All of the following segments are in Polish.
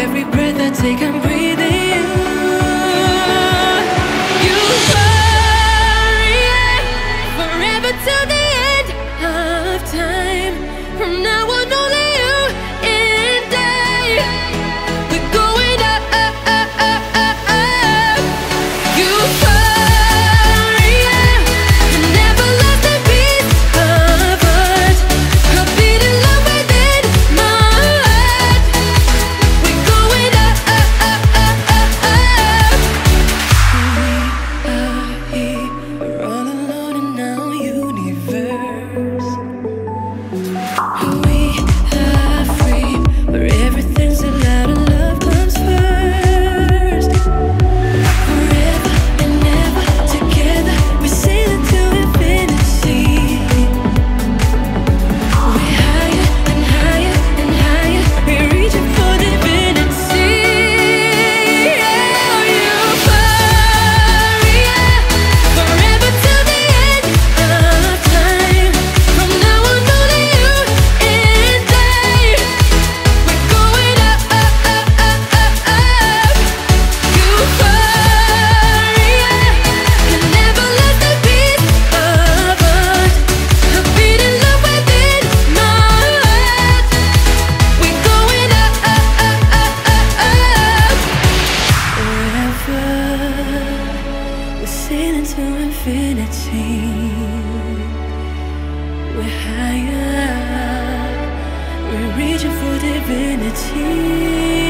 every breath I take, I'm breathing. We're reaching for divinity.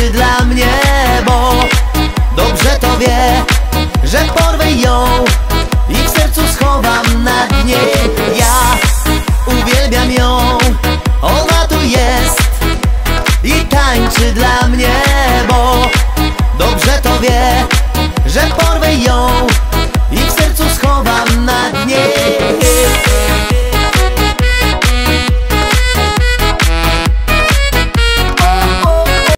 Znaczy dla mnie Bo dobrze to wie, że porwę ją I w sercu schowam na dnie. Ja